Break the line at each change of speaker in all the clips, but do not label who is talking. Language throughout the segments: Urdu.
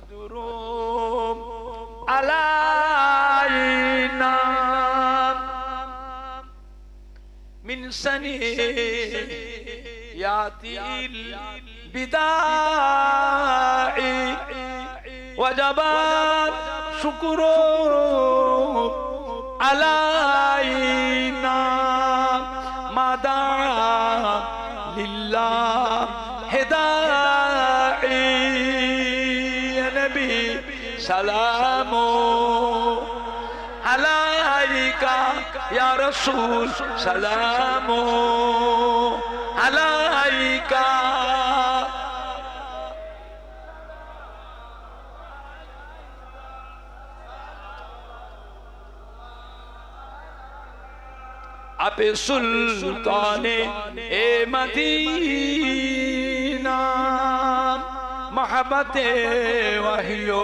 البدر علينا من سنياتي البداع وجب شكر علينا ما دعا لله سلام عليك يا رسول سلام عليك اب سلطان اے مدینہ محبت وحیو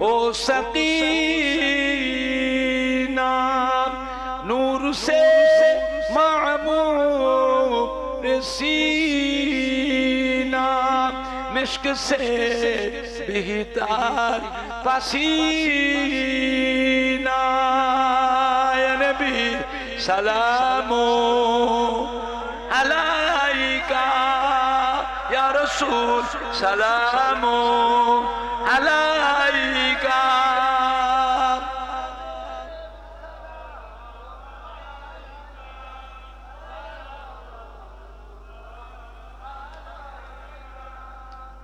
او سقینہ نور سے معمور سینہ مشک سے بہتار پسینہ۔ یا نبی سلام عليك يا رسول سلام عليك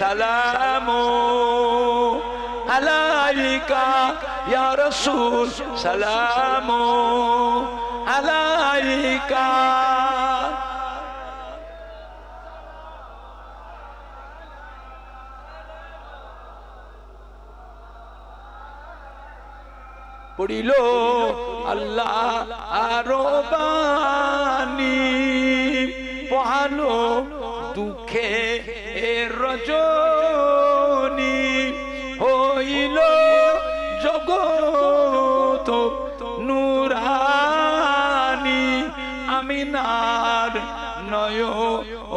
سلام علیکہ یا رسول سلام علیکہ پڑی لو اللہ آروبانی پہانو দুঃখে রজনী হইল জগত নুরানি আমিনার নয়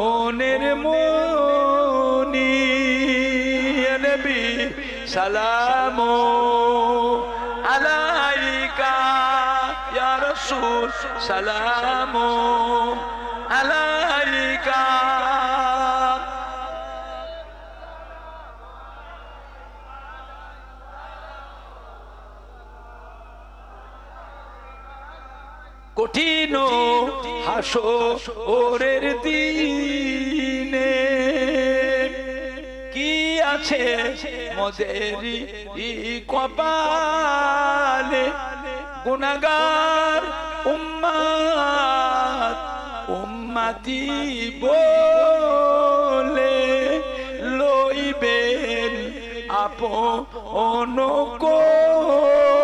ওনের মনি নবী, সালাম আলাইকা, ইয়া সালাম আলাইকা। কঠিন হাসো ওরের দিনে। কি আছে মদেরি কপালে? গুনাগার উম্মাত উম্মাতি বলে লইবেন আপন কোলে